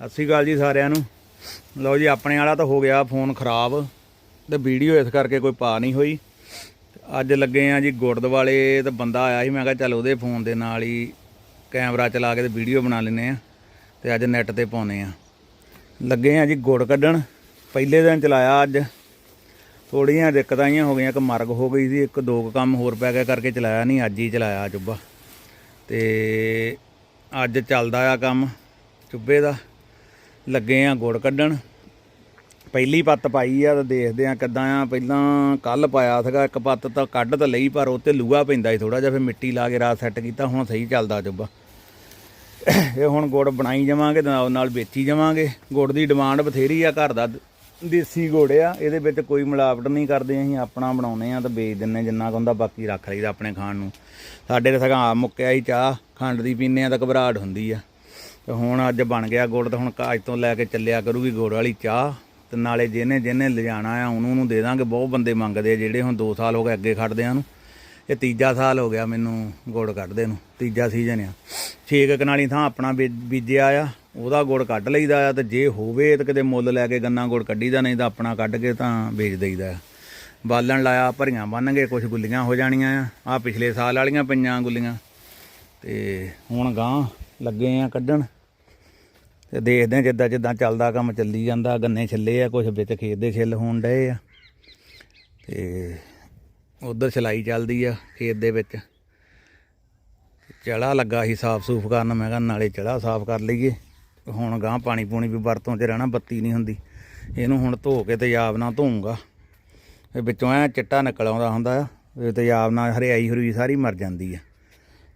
ਸਤਿ ਸ਼੍ਰੀ ਅਕਾਲ ਜੀ ਸਾਰਿਆਂ ਨੂੰ। ਲਓ ਜੀ, ਆਪਣੇ ਵਾਲਾ ਤਾਂ ਹੋ ਗਿਆ ਫੋਨ ਖਰਾਬ ਤੇ ਵੀਡੀਓ ਇਸ ਕਰਕੇ ਕੋਈ ਪਾ ਨਹੀਂ ਹੋਈ। ਅੱਜ ਲੱਗੇ ਆ ਜੀ ਗੁਰਦੁਆਲੇ, ਤੇ ਬੰਦਾ ਆਇਆ ਸੀ, ਮੈਂ ਕਿਹਾ ਚੱਲ ਉਹਦੇ ਫੋਨ ਦੇ ਨਾਲ ਹੀ ਕੈਮਰਾ ਚਲਾ ਕੇ ਤੇ ਵੀਡੀਓ ਬਣਾ ਲੈਨੇ ਆ ਤੇ ਅੱਜ ਨੈਟ ਤੇ ਪਾਉਨੇ ਆ। ਲੱਗੇ ਆ ਜੀ ਗੁੜ ਕੱਢਣ, ਪਹਿਲੇ ਦਿਨ ਚਲਾਇਆ ਅੱਜ। ਥੋੜੀਆਂ ਦਿੱਕਤਾਂ ਆਈਆਂ ਹੋ ਗਈਆਂ, ਇੱਕ ਮਰਗ ਹੋ ਗਈ ਸੀ, ਇੱਕ ਦੋ ਕੁ ਕੰਮ ਹੋਰ ਪੈ ਗਿਆ ਕਰਕੇ ਚਲਾਇਆ ਨਹੀਂ, ਅੱਜ ਹੀ ਚਲਾਇਆ ਚੁੱਬਾ ਤੇ ਅੱਜ ਚੱਲਦਾ ਆ ਕੰਮ ਚੁੱਬੇ ਦਾ। ਲੱਗੇ ਆ ਗੁੜ ਕੱਢਣ। ਪਹਿਲੀ ਪੱਤ ਪਾਈ ਆ ਤਾਂ ਦੇਖਦੇ ਆ ਕਿੱਦਾਂ ਆ। ਪਹਿਲਾਂ ਕੱਲ ਪਾਇਆ ਸੀਗਾ, ਇੱਕ ਪੱਤ ਤਾਂ ਕੱਢ ਤਾਂ ਲਈ, ਪਰ ਉਹ 'ਤੇ ਲੂਆ ਪੈਂਦਾ ਸੀ ਥੋੜਾ ਜਿਹਾ, ਫਿਰ ਮਿੱਟੀ ਲਾ ਕੇ ਰਾਤ ਸੈੱਟ ਕੀਤਾ, ਹੁਣ ਸਹੀ ਚੱਲਦਾ ਚੁੱਬਾ ਇਹ ਹੁਣ ਗੁੜ ਬਣਾਈ ਜਾਵਾਂਗੇ ਤੇ ਨਾਲ ਨਾਲ ਵੇਚੀ ਜਾਵਾਂਗੇ। ਗੁੜ ਦੀ ਡਿਮਾਂਡ ਬਥੇਰੀ ਆ, ਘਰ ਦਾ ਦੇਸੀ ਗੁੜ ਆ, ਇਹਦੇ ਵਿੱਚ ਕੋਈ ਮਿਲਾਵਟ ਨਹੀਂ ਕਰਦੇ, ਅਸੀਂ ਆਪਣਾ ਬਣਾਉਨੇ ਆ ਤਾਂ ਵੇਚ ਦਿੰਨੇ ਜਿੰਨਾ ਕੁ ਹੁੰਦਾ ਬਾਕੀ ਰੱਖ ਲਈਦਾ ਆਪਣੇ ਖਾਣ ਨੂੰ। ਸਾਡੇ ਤੇ ਸਗਾ ਮੁੱਕਿਆ ਹੀ ਚਾਹ, ਖੰਡ ਦੀ ਪੀਨੇ ਆ ਤਾਂ ਘਬਰਾਹਟ ਹੁੰਦੀ ਆ। ਤੇ ਹੁਣ ਅੱਜ ਬਣ ਗਿਆ ਗੁੜ ਤੇ ਹੁਣ ਅੱਜ ਤੋਂ ਲੈ ਕੇ ਚੱਲਿਆ ਕਰੂਗੀ ਗੁੜ ਵਾਲੀ ਚਾਹ। ਤੇ ਨਾਲੇ ਜਿਹਨੇ ਜਿਹਨੇ ਲਿਜਾਣਾ ਆ, ਉਹਨੂੰ ਨੂੰ ਦੇ ਦਾਂਗੇ। ਬਹੁਤ ਬੰਦੇ ਮੰਗਦੇ ਆ ਜਿਹੜੇ ਹੁਣ 2 ਸਾਲ ਹੋ ਗਏ ਅੱਗੇ ਖੜਦਿਆਂ ਨੂੰ ਇਹ ਤੀਜਾ ਸਾਲ ਹੋ ਗਿਆ ਮੈਨੂੰ ਗੁੜ ਕੱਢਦੇ ਨੂੰ। ਤੀਜਾ ਸੀਜ਼ਨ ਆ। ਛੇ ਕਨਾਲੀ ਥਾਂ ਆਪਣਾ ਬੀ- ਬੀਜਿਆ ਆ। ਉਹਦਾ ਗੁੜ ਕੱਢ ਲਈਦਾ ਆ ਤੇ ਜੇ ਹੋਵੇ ਤਾਂ ਕਿਤੇ ਮੁੱਲ ਲੈ ਕੇ ਗੰਨਾ ਗੁੜ ਕੱਢੀਦਾ, ਨਹੀਂ ਤਾਂ ਆਪਣਾ ਕੱਢ ਕੇ ਤਾਂ ਵੇਚ ਦੇਈਦਾ ਆ। ਬਾਲਣ ਲਾਇਆ, ਭਰੀਆਂ ਬੰਨਗੇ ਕੁਝ ਗੁੱਲੀਆਂ ਹੋ ਜਾਣੀਆਂ ਆ। ਆ ਪਿਛਲੇ ਸਾਲ ਵਾਲੀਆਂ ਪਈਆਂ ਗੁੱਲੀਆਂ। ਤੇ ਹੁਣ ਗਾਂ ਲੱਗੇ ਆ ਕੱਢਣ। ਤੇ ਦੇਖਦੇ ਆ ਜਿੱਦਾਂ ਜਿੱਦਾਂ ਚੱਲਦਾ ਕੰਮ ਚੱਲੀ ਜਾਂਦਾ, ਗੰਨੇ ਛਿੱਲੇ ਆ ਕੁਝ ਵਿੱਚ ਖੇਤ ਦੇ ਛਿੱਲ ਹੋਣ ਡਏ ਆ। ਤੇ ਉਧਰ ਛਲਾਈ ਚੱਲਦੀ ਆ ਖੇਤ ਦੇ ਵਿੱਚ। ਚੜਾ ਲੱਗਾ ਸੀ ਸਾਫ਼ ਸੂਫ ਕਰਨ, ਮੈਂ ਕਿਹਾ ਨਾਲੇ ਚੜਾ ਸਾਫ਼ ਕਰ ਲਈਏ। ਹੁਣ ਗਾਂ ਪਾਣੀ ਪੂਣੀ ਵੀ ਵਰਤੋਂ 'ਚ ਰਹਿਣਾ ਬੱਤੀ ਨਹੀਂ ਹੁੰਦੀ। ਇਹਨੂੰ ਹੁਣ ਧੋ ਕੇ ਤੇਜ਼ਾਬ ਨਾਲ ਧੋਊਂਗਾ। ਇਹ ਵਿੱਚੋਂ ਐ ਚਿੱਟਾ ਨਿਕਲ ਆਉਂਦਾ ਹੁੰਦਾ ਆ, ਇਹ ਤੇਜ਼ਾਬ ਨਾਲ ਹਰਿਆਈ ਹਰੂਈ ਸਾਰੀ ਮਰ ਜਾਂਦੀ ਆ।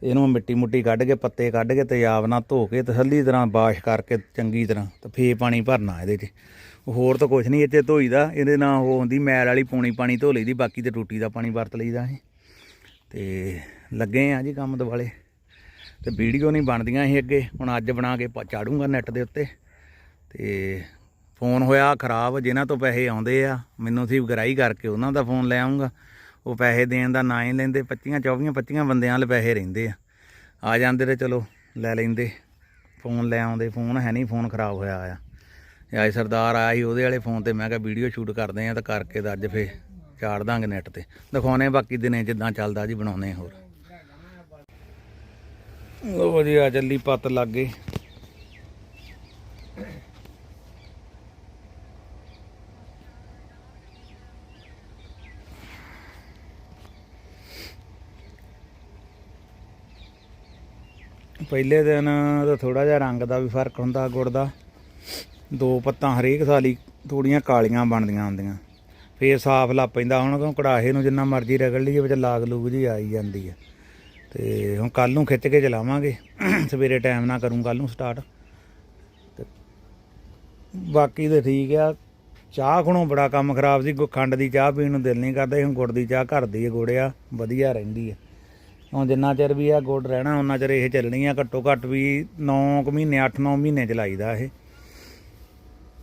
ਇਹਨੂੰ ਮਿੱਟੀ ਮੁੱਟੀ ਕੱਢ ਕੇ, ਪੱਤੇ ਕੱਢ ਕੇ ਤੇਜ਼ਾਬ ਨਾਲ ਧੋ ਕੇ ਤਸੱਲੀ ਤਰ੍ਹਾਂ ਬਾਸ਼ ਕਰਕੇ ਚੰਗੀ ਤਰ੍ਹਾਂ ਤੇ ਫੇ ਪਾਣੀ ਭਰਨਾ ਇਹਦੇ 'ਚ। ਹੋਰ ਤਾਂ ਕੁਝ ਨਹੀਂ ਇੱਥੇ ਧੋਈਦਾ, ਇਹਦੇ ਨਾਲ ਉਹ ਹੁੰਦੀ ਮੈਲ ਵਾਲੀ ਪੂਣੀ ਪਾਣੀ ਧੋ ਲਈਦੀ, ਬਾਕੀ ਤੇ ਟੂਟੀ ਦਾ ਪਾਣੀ ਵਰਤ ਲਈਦਾ ਅਸੀਂ ਤੇ ਲੱਗੇ ਆ ਜੀ ਕੰਮ ਦੁਆਲੇ। ਤੇ ਵੀਡੀਓ ਨਹੀਂ ਬਣਦੀਆਂ ਸੀ ਅੱਗੇ, ਹੁਣ ਅੱਜ ਬਣਾ ਕੇ ਪਾ- ਚਾੜੂੰਗਾ ਨੈਟ ਦੇ ਉੱਤੇ। ਤੇ ਫੋਨ ਹੋਇਆ ਖਰਾਬ, ਜਿਨ੍ਹਾਂ ਤੋਂ ਪੈਸੇ ਆਉਂਦੇ ਆ, ਮੈਨੂੰ ਸੀ ਗਰਾਈ ਕਰਕੇ ਉਹਨਾਂ ਦਾ ਫੋਨ ਲੈ ਆਉਂਗਾ ਉਹ ਪੈਸੇ ਦੇਣ ਦਾ ਨਾਂ ਹੀ ਲੈਂਦੇ 25 24 25 ਬੰਦਿਆਂ ਵਾਲੇ ਪੈਸੇ ਰਹਿੰਦੇ ਆ। ਆ ਜਾਂਦੇ ਤੇ ਚਲੋ ਲੈ ਲੈਂਦੇ। ਫੋਨ ਲੈ ਆਉਂਦੇ, ਫੋਨ ਹੈ ਨਹੀਂ, ਫੋਨ ਖਰਾਬ ਹੋਇਆ ਆ। ਇਹ ਅੱਜ ਸਰਦਾਰ ਆਇਆ ਸੀ ਉਹਦੇ ਵਾਲੇ ਫੋਨ ਤੇ, ਮੈਂ ਕਿਹਾ ਵੀਡੀਓ ਸ਼ੂਟ ਕਰਦੇ ਆ ਤਾਂ ਕਰਕੇ ਤਾਂ ਅੱਜ ਫੇ ਚਾੜ ਦਾਂਗੇ ਨੈਟ ਤੇ। ਦਿਖਾਉਣੇ ਬਾਕੀ ਦਿਨੇ ਜਿੱਦਾਂ ਚੱਲਦਾ ਜੀ ਬਣਾਉਨੇ ਹੋਰ। ਲੋ ਵਧੀਆ ਆ ਚੱਲੀ ਪੱਤ ਲੱਗ। ਪਹਿਲੇ ਦਿਨ ਤਾਂ ਥੋੜਾ ਜਿਹਾ ਰੰਗ ਦਾ ਵੀ ਫ਼ਰਕ ਹੁੰਦਾ, ਗੁੜ ਦਾ। ਦੋ ਪੱਤਾਂ ਹਰੇਕ ਸਾਲੀ ਥੋੜੀਆਂ ਕਾਲੀਆਂ ਬਣਦੀਆਂ ਹੁੰਦੀਆਂ। ਫੇਰ ਸਾਫ਼ ਲੱਗ ਪੈਂਦਾ, ਹੁਣ ਕਿਉਂ ਕੜਾਹੇ ਨੂੰ ਜਿੰਨਾ ਮਰਜ਼ੀ ਰਗੜ ਲਈਏ, ਵਿੱਚ ਲਾਗ ਲੂਗ ਜੀ ਆਈ ਜਾਂਦੀ ਹੈ ਤੇ ਹੁਣ ਕੱਲ ਨੂੰ ਖਿੱਚ ਕੇ ਚਲਾਵਾਂਗੇ। ਸਵੇਰੇ ਟਾਈਮ ਨਾਲ ਕਰੂੰ ਕੱਲ ਨੂੰ ਸਟਾਰਟ। ਤੇ ਬਾਕੀ ਤੇ ਠੀਕ ਆ, ਚਾਹ ਖਣੋਂ ਬੜਾ ਕੰਮ ਖਰਾਬ ਸੀ। ਗੁ- ਖੰਡ ਦੀ ਚਾਹ ਪੀਣ ਨੂੰ ਦਿਲ ਨਹੀਂ ਕਰਦਾ ਹੁਣ ਗੁੜ ਦੀ ਚਾਹ ਘਰ ਦੀ ਗੋੜਿਆ ਵਧੀਆ ਰਹਿੰਦੀ ਹੈ ਹੁਣ ਜਿੰਨਾ ਚਿਰ ਵੀ ਆ ਗੁੜ ਰਹਿਣਾ ਉਹਨਾਂ ਚਿਰ ਇਹ ਚੱਲਣੀ ਆ। ਘੱਟੋ ਘੱਟ ਵੀ 9 ਕੁ ਮਹੀਨੇ 8-9 ਮਹੀਨੇ ਚਲਾਈਦਾ ਇਹ।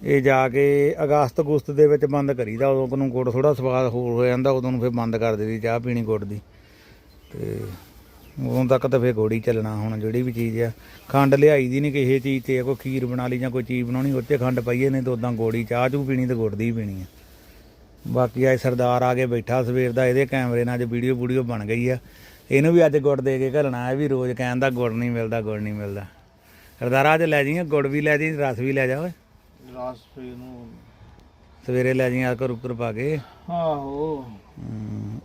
ਇਹ ਜਾ ਕੇ ਅਗਸਤ ਅਗਸਤ ਦੇ ਵਿੱਚ ਬੰਦ ਕਰੀਦਾ, ਉਦੋਂ ਨੂੰ ਗੁੜ ਥੋੜਾ ਸਵਾਦ ਹੋਰ ਹੋ ਜਾਂਦਾ, ਉਦੋਂ ਨੂੰ ਫਿਰ ਬੰਦ ਕਰ ਦਿੱਤੀ ਚਾਹ ਪੀਣੀ ਗੁੜ ਦੀ। ਤੇ ਉਦੋਂ ਤੱਕ ਤਾਂ ਫਿਰ ਗੋੜੀ ਚੱਲਣਾ ਹੁਣ, ਜਿਹੜੀ ਵੀ ਚੀਜ਼ ਆ। ਖੰਡ ਲਿਆਈ ਦੀ ਨਹੀਂ ਕਿਸੇ ਚੀਜ਼ ਤੇ, ਕੋਈ ਖੀਰ ਬਣਾ ਲਈ ਜਾਂ ਕੋਈ ਚੀਜ਼ ਬਣਾਉਣੀ ਉੱਤੇ ਖੰਡ ਪਾਈਏ, ਨਹੀਂ ਤਾਂ ਉਦਾਂ ਗੋੜੀ ਚਾਹ ਚੂ ਪੀਣੀ ਤੇ ਗੁੜ ਦੀ ਹੀ ਪੀਣੀ ਆ। ਬਾਕੀ ਅੱਜ ਸਰਦਾਰ ਆ ਕੇ ਬੈਠਾ ਸਵੇਰ ਦਾ, ਇਹਦੇ ਕੈਮਰੇ ਨਾਲ ਅੱਜ ਵੀਡੀਓ ਵੀਡੀਓ ਬਣ ਗਈ ਆ। ਇਹਨੂੰ ਵੀ ਅੱਜ ਗੁੜ ਦੇ ਕੇ ਘਲਣਾ ਇਹ ਵੀ ਰੋਜ਼ ਕਹਿੰਦਾ ਗੁੜ ਨਹੀਂ ਮਿਲਦਾ ਗੁੜ ਨਹੀਂ ਮਿਲਦਾ। ਸਰਦਾਰਾ ਅੱਜ ਲੈ ਜਾਈਂ ਗੁੜ ਵੀ ਲੈ ਜਾਈਂ ਰਸ ਵੀ ਲੈ ਜਾ ਓਏ। ਲਾਸ ਫੇ ਨੂੰ ਸਵੇਰੇ ਲੈ ਜਾਈਂ ਆ ਕਰ ਉੱਪਰ ਪਾ ਕੇ। ਆਹੋ।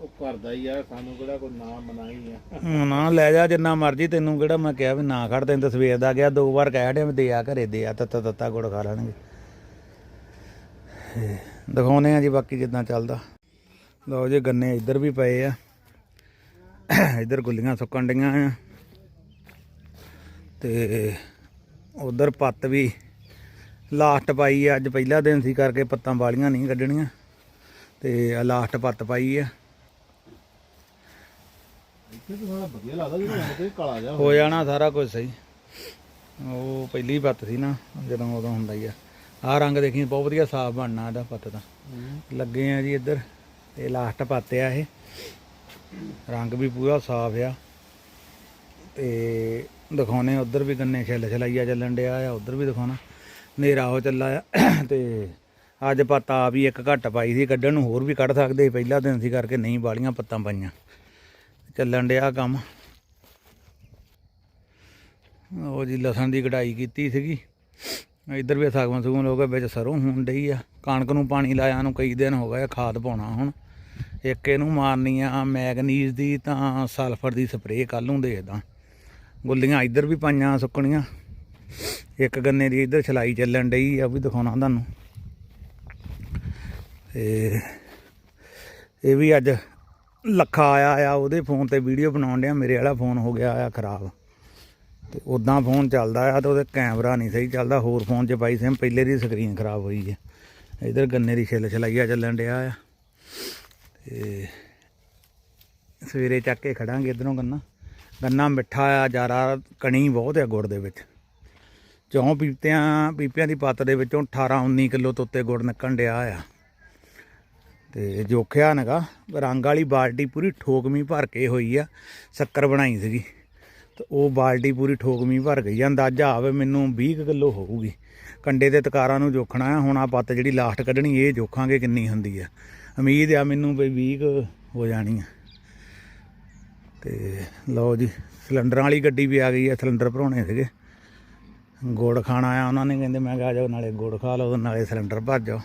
ਉਹ ਕਰਦਾ ਹੀ ਆ ਸਾਨੂੰ ਕਿਹੜਾ ਕੋਈ ਨਾਮ ਬਣਾਈ ਆ। ਨਾ ਲੈ ਜਾ ਜਿੰਨਾ ਮਰਜ਼ੀ ਤੈਨੂੰ ਕਿਹੜਾ ਮੈਂ ਕਿਹਾ ਵੀ ਨਾ ਖੜ ਤੈਨੂੰ ਤਾਂ ਸਵੇਰ ਦਾ ਗਿਆ ਦੋ ਵਾਰ ਕਹਿ ਡਿਆ ਵੀ ਦੇ ਆ ਘਰੇ ਦੇ ਆ ਤੱਤਾ ਤੱਤਾ ਗੁੜ ਖਾ ਲੈਣਗੇ। ਦਿਖਾਉਨੇ ਆ ਜੀ ਬਾਕੀ ਜਿੱਦਾਂ ਚੱਲਦਾ। ਲਓ ਜੀ ਗੰਨੇ ਇੱਧਰ ਵੀ ਪਏ ਆ। ਇੱਧਰ ਗੁੱਲੀਆਂ ਸੁੱਕਣ ਡੀਆਂ ਆ। ਤੇ ਉਧਰ ਪੱਤ ਵੀ ਲਾਸਟ ਪਾਈ ਆ। ਅੱਜ ਪਹਿਲਾ ਦਿਨ ਸੀ ਕਰਕੇ ਪੱਤਾਂ ਵਾਲੀਆਂ ਨਹੀਂ ਕੱਢਣੀਆਂ। ਤੇ ਆ ਲਾਸਟ ਪੱਤ ਪਾਈ ਆ। ਹੋ ਜਾਣਾ ਸਾਰਾ ਕੁਝ ਸਹੀ। ਉਹ ਪਹਿਲੀ ਪੱਤ ਸੀ ਨਾ ਜਦੋਂ ਉਦੋਂ ਹੁੰਦਾ ਹੀ ਆ। ਆਹ ਰੰਗ ਦੇਖੀ ਬਹੁਤ ਵਧੀਆ ਸਾਫ਼ ਬਣਨਾ ਇਹਦਾ ਪੱਤ ਦਾ ਲੱਗੇ ਆ ਜੀ ਇੱਧਰ ਤੇ ਲਾਸਟ ਪੱਤ ਆ ਇਹ। ਰੰਗ ਵੀ ਪੂਰਾ ਸਾਫ਼ ਆ। ਤੇ ਦਿਖਾਉਨੇ ਉਧਰ ਵੀ ਗੰਨੇ ਛਿੱਲ ਛਲਾਈਆ ਚੱਲਣ ਡਿਆ ਆ, ਉਧਰ ਵੀ ਦਿਖਾਉਣਾ। ਹਨੇਰਾ ਹੋ ਚੱਲਾ ਆ, ਤੇ ਅੱਜ ਪੱਤਾ ਵੀ ਇੱਕ ਘੱਟ ਪਾਈ ਸੀ, ਕੱਢਣ ਨੂੰ ਹੋਰ ਵੀ ਕੱਢ ਸਕਦੇ ਸੀ, ਪਹਿਲਾ ਦਿਨ ਸੀ ਕਰਕੇ ਨਹੀਂ ਬਾਲੀਆਂ ਪੱਤਾਂ ਪਾਈਆਂ। ਚੱਲਣ ਡਿਆ ਕੰਮ। ਉਹ ਜੀ, ਲਸਣ ਦੀ ਕਢਾਈ ਕੀਤੀ ਸੀਗੀ। ਇੱਧਰ ਵੀ ਸਾਗਵਾਨ ਸੂਗਨ ਲੋਕ ਵਿੱਚ ਸਰੋਂ ਹੋਣ ਡਈ ਆ। ਕਣਕ ਨੂੰ ਪਾਣੀ ਲਾਇਆ ਨੂੰ ਕਈ ਦਿਨ ਹੋ ਗਏ ਖਾਦ ਪਾਉਣਾ ਹੁਣ। ਇੱਕ ਇਹਨੂੰ ਮਾਰਨੀ ਆ ਮੈਗਨੀਜ਼ ਦੀ ਤਾਂ ਸਲਫਰ ਦੀ ਸਪਰੇਅ ਕੱਲ ਨੂੰ ਦੇਖਦਾ। ਗੁੱਲੀਆਂ ਇੱਧਰ ਵੀ ਪਾਈਆਂ ਸੁੱਕਣੀਆਂ। ਇੱਕ ਗੰਨੇ ਦੀ ਇੱਧਰ ਛਲਾਈ ਚੱਲਣ ਡਈ ਆ, ਉਹ ਵੀ ਦਿਖਾਉਣਾ ਤੁਹਾਨੂੰ। ਤੇ ਇਹ ਵੀ ਅੱਜ ਲੱਖਾ ਆਇਆ ਆ, ਉਹਦੇ ਫੋਨ ਤੇ ਵੀਡੀਓ ਬਣਾਉਣ ਡਿਆ, ਮੇਰੇ ਵਾਲਾ ਫੋਨ ਹੋ ਗਿਆ ਆ ਖਰਾਬ। ਤੇ ਉਦਾਂ ਫੋਨ ਚੱਲਦਾ ਆ ਤੇ ਉਹਦੇ ਕੈਮਰਾ ਨਹੀਂ ਸਹੀ ਚੱਲਦਾ, ਹੋਰ ਫੋਨ 'ਚ ਪਾਈ ਸਿਮ ਪਹਿਲੇ ਦੀ ਸਕਰੀਨ ਖਰਾਬ ਹੋਈ ਹੈ ਇਧਰ ਗੰਨੇ ਦੀ ਛਿੱਲ ਛਲਾਈਆ ਚੱਲਣ ਡਿਆ ਆ। ਤੇ ਸਵੇਰੇ ਚੱਕ ਕੇ ਖੜਾਂਗੇ ਇਧਰੋਂ ਗੰਨਾ। ਗੰਨਾ ਮਿੱਠਾ ਆ ਜ਼ਿਆਦਾ ਕਣੀ ਬਹੁਤ ਆ ਗੁੜ ਦੇ ਵਿੱਚ। ਚੌਂ ਪੀਪਿਆਂ ਪੀਪਿਆਂ ਦੀ ਪੱਤ ਦੇ ਵਿੱਚੋਂ 18 19 ਕਿਲੋ ਤੋਤੇ ਗੁੜ ਨਿਕਲਣ ਡਿਆ ਆ। ਤੇ ਜੋਖਿਆ ਨਗਾ, ਰੰਗ ਵਾਲੀ ਬਾਲਟੀ ਪੂਰੀ ਠੋਕਮੀ ਭਰ ਕੇ ਹੋਈ ਆ, ਸ਼ੱਕਰ ਬਣਾਈ ਸੀਗੀ। ਤੇ ਉਹ ਬਾਲਟੀ ਪੂਰੀ ਠੋਕਮੀ ਭਰ ਗਈ ਆ, ਅੰਦਾਜ਼ਾ ਆਵੇ ਮੈਨੂੰ 20 ਕਿਲੋ ਹੋਊਗੀ। ਕੰਡੇ ਤੇ ਤਕਾਰਾਂ ਨੂੰ ਜੋਖਣਾ ਆ, ਹੁਣ ਆ ਪੱਤ ਜਿਹੜੀ ਲਾਸਟ ਕੱਢਣੀ, ਇਹ ਜੋਖਾਂਗੇ ਕਿੰਨੀ ਹੁੰਦੀ ਆ। ਉਮੀਦ ਆ ਮੈਨੂੰ ਵੀ 20 ਹੋ ਜਾਣੀ ਆ। ਤੇ ਲਓ ਜੀ, ਸਿਲੰਡਰਾਂ ਵਾਲੀ ਗੱਡੀ ਵੀ ਆ ਗਈ ਆ, ਸਿਲੰਡਰ ਭਰਾਉਣੇ ਸੀਗੇ। ਗੁੜ ਖਾਣਾ ਆ ਉਹਨਾਂ ਨੇ, ਕਹਿੰਦੇ ਮੈਂ ਕਿਹਾ ਜਾਓ, ਨਾਲੇ ਗੁੜ ਖਾ ਲਓ, ਨਾਲੇ ਸਿਲੰਡਰ ਭਰ ਜਾਓ।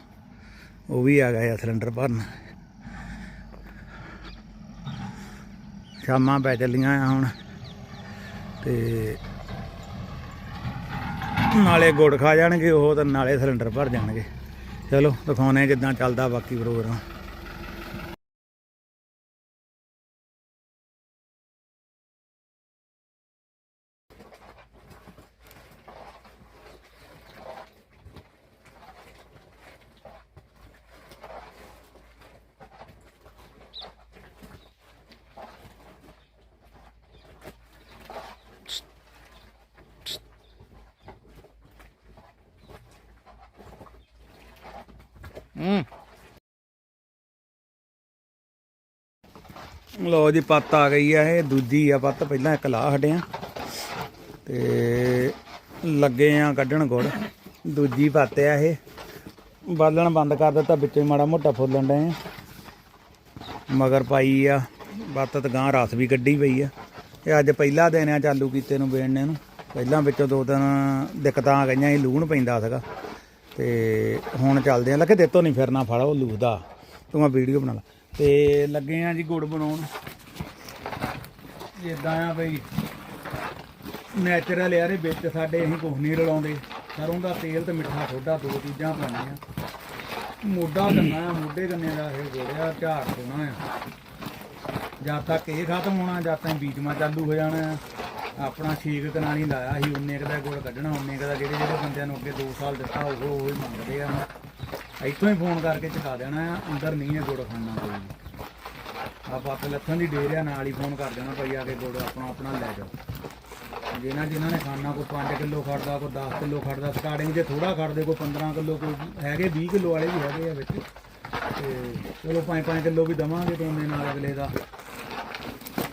ਉਹ ਵੀ ਆ ਗਏ ਆ ਸਿਲੰਡਰ ਭਰਨ। ਸ਼ਾਮਾਂ ਪੈ ਚੱਲੀਆਂ ਆ ਹੁਣ। ਤੇ ਨਾਲੇ ਗੁੜ ਖਾ ਜਾਣਗੇ, ਉਹ ਤਾਂ ਨਾਲੇ ਸਿਲੰਡਰ ਭਰ ਜਾਣਗੇ। ਚਲੋ ਦਿਖਾਉਣੇ ਕਿਦਾਂ ਚੱਲਦਾ ਬਾਕੀ ਪ੍ਰੋਗਰਾਮ। ਹੂੰ। ਲੋ ਜੀ, ਪੱਤ ਆ ਗਈ ਆ ਇਹ। ਦੂਜੀ ਆ ਪੱਤ। ਪਹਿਲਾਂ ਇੱਕ ਲਾ ਹਟਿਆ। ਤੇ ਲੱਗੇ ਆ ਕੱਢਣ ਗੁੜ। ਦੂਜੀ ਪੱਤ ਆ ਇਹ। ਬਾਲਣ ਬੰਦ ਕਰ ਦਿੱਤਾ। ਵਿੱਚੋਂ ਮਾੜਾ ਮੋਟਾ ਫੁੱਲਣ ਡਏ ਆ। ਮਗਰ ਪਾਈ ਆ। ਬੱਤ ਤੇ ਗਾਂ ਰਸ ਵੀ ਕੱਢੀ ਪਈ ਆ। ਇਹ ਅੱਜ ਪਹਿਲਾ ਦਿਨ ਆ ਚਾਲੂ ਕੀਤੇ ਨੂੰ ਵੇਣਨੇ ਨੂੰ। ਪਹਿਲਾਂ ਵਿੱਚੋਂ ਦੋ ਦਿਨ ਦਿੱਕਤਾਂ ਆ ਗਈਆਂ। ਸੀ ਲੂਣ ਪੈਂਦਾ ਸੀਗਾ। ਤੇ ਹੁਣ ਚੱਲਦੇ ਆ। ਲੱਗੇ ਦੇਤੋਂ ਨਹੀਂ ਫਿਰਨਾ ਫੜ ਉਹ ਲੂਦਾ ਤੂੰ ਆ ਵੀਡੀਓ ਬਣਾ ਲਾ। ਤੇ ਲੱਗੇ ਆ ਜੀ ਗੁੜ ਬਣਾਉਣ। ਜਿੱਦਾਂ ਆ ਬਈ ਨੈਚੁਰਲ ਯਾਰ ਇਹ ਵਿੱਚ, ਸਾਡੇ ਅਸੀਂ ਕੁਝ ਨਹੀਂ ਰਲਾਉਂਦੇ। ਸਰੋਂ ਦਾ ਤੇਲ ਤੇ ਮਿੱਠਾ ਸੋਡਾ ਦੋ ਚੀਜ਼ਾਂ ਪਾਉਂਦੇ ਮੋਢਾ ਗੰਨਾ ਆ, ਮੋਢੇ ਗੰਨੇ ਦਾ ਇਹ ਗੋੜਿਆ ਝਾੜ ਸੋਣਾ ਆ। ਜਦ ਤੱਕ ਇਹ ਖਤਮ ਹੋਣਾ, ਜਦ ਤੱਕ ਬੀਜਮਾ ਚਾਲੂ ਹੋ ਜਾਣਾ ਆ। ਆਪਣਾ ਠੀਕ ਕਨਾਲੀ ਲਾਇਆ ਸੀ ਉਨੇ ਕੁ ਦਾ ਗੁੜ ਕੱਢਣਾ ਉਨੇ ਕੁ ਦਾ ਜਿਹੜੇ ਜਿਹੜੇ ਬੰਦਿਆਂ ਨੂੰ ਅੱਗੇ 2 ਸਾਲ ਦਿੱਤਾ, ਉਹ ਉਹ ਹੀ ਮੰਗਦੇ ਆ। ਇੱਥੋਂ ਹੀ ਫੋਨ ਕਰਕੇ ਚੁਕਾ ਦੇਣਾ ਆ, ਅੰਦਰ ਨਹੀਂ ਹੈ ਗੁੜ ਖਾਣਾ ਕੋਈ ਵੀ। ਆ ਪੱਤ ਲੱਥਾਂ ਦੀ ਡੇਰ ਆ, ਨਾਲ ਹੀ ਫੋਨ ਕਰ ਦੇਣਾ ਭਾਈ ਆ ਕੇ ਗੁੜ ਆਪਣਾ ਆਪਣਾ ਲੈ ਜਾਓ। ਜਿਨ੍ਹਾਂ ਜਿਨ੍ਹਾਂ ਨੇ ਖਾਣਾ ਕੋਈ 5 ਕਿਲੋ ਖੜਦਾ, ਕੋਈ 10 ਕਿਲੋ ਖੜਦਾ ਸਟਾਰਟਿੰਗ 'ਚ ਥੋੜਾ ਖੜਦੇ, ਕੋਈ 15 ਕਿਲੋ, ਕੋਈ ਹੈਗੇ 20 ਕਿਲੋ ਵਾਲੇ ਵੀ ਹੈਗੇ ਆ ਵਿੱਚ। ਤੇ ਚਲੋ 5-5 ਕਿਲੋ ਵੀ ਦਵਾਂਗੇ ਤੇ ਉਹਨੇ ਨਾਲ ਅਗਲੇ ਦਾ।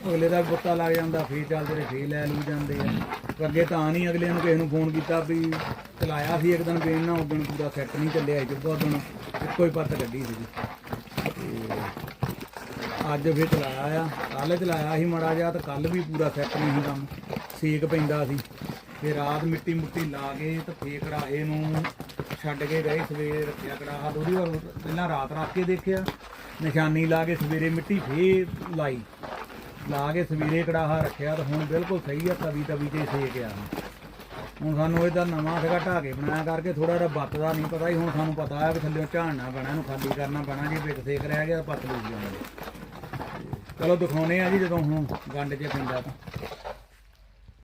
ਅਗਲੇ ਦਾ ਵੀ ਲੱਗ ਜਾਂਦਾ, ਫੇਰ ਚੱਲ ਤੇਰੇ ਫੇਰ ਲੈ ਲੂ ਜਾਂਦੇ ਆ। ਅੱਗੇ ਤਾਂ ਨਹੀਂ ਅਗਲੇ ਨੂੰ ਕਿਸੇ ਨੂੰ ਫੋਨ ਕੀਤਾ ਵੀ ਚਲਾਇਆ ਸੀ ਇੱਕ ਦਿਨ ਬੇਨ ਨਾ ਉਦੋਂ ਪੂਰਾ ਸੈੱਟ ਨਹੀਂ ਚੱਲਿਆ ਜਿੱਦਾਂ ਦਿਨ ਇੱਕੋ ਹੀ ਪੱਤ ਕੱਢੀ ਸੀ। ਅੱਜ ਫੇਰ ਚਲਾਇਆ ਆ ਕੱਲ ਚਲਾਇਆ ਸੀ ਮੜਾ ਜਿਹਾ, ਤਾਂ ਕੱਲ ਵੀ ਪੂਰਾ ਸੈੱਟ ਨਹੀਂ ਸੀ ਕੰਮ। ਸੇਕ ਪੈਂਦਾ ਸੀ। ਫੇਰ ਰਾਤ ਮਿੱਟੀ ਮੁੱਟੀ ਲਾ ਕੇ ਤੇ ਫੇਰ ਕੜਾਹੇ ਨੂੰ ਛੱਡ ਕੇ ਗਏ, ਸਵੇਰੇ ਰੱਖਿਆ ਕੜਾਹਾ ਥੋੜੀ ਵਾਰ ਪਹਿਲਾਂ ਰਾਤ ਰੱਖ ਕੇ ਦੇਖਿਆ, ਨਿਸ਼ਾਨੀ ਲਾ ਕੇ ਸਵੇਰੇ ਮਿੱਟੀ ਫੇਰ ਲਾਈ। ਲਾ ਕੇ ਸਵੇਰੇ ਕੜਾਹਾ ਰੱਖਿਆ ਤਾਂ ਹੁਣ ਬਿਲਕੁਲ ਸਹੀ ਆ, ਤਵੀ ਤਵੀ ਤੇ ਸੇਕ ਆ। ਹੁਣ ਸਾਨੂੰ ਇਹਦਾ ਨਵਾਂ ਸੀਗਾ ਢਾਹ ਕੇ ਬਣਾਇਆ ਕਰਕੇ ਥੋੜਾ ਜਿਹਾ ਬੱਤ ਦਾ ਨਹੀਂ ਪਤਾ ਹੀ ਹੁਣ ਸਾਨੂੰ ਪਤਾ ਆ ਵੀ ਥੱਲੇ ਝਾੜਨਾ ਪੈਣਾ, ਇਹਨੂੰ ਖਾਲੀ ਕਰਨਾ ਪੈਣਾ, ਜੇ ਵਿੱਚ ਸੇਕ ਰਹਿ ਗਿਆ ਤਾਂ ਪੱਤ ਲੂਜ ਜਾਣਾ ਚਲੋ ਦਿਖਾਉਨੇ ਆ ਜੀ ਜਦੋਂ ਹੁਣ ਗੰਡ 'ਚ ਪੈਂਦਾ ਤਾਂ।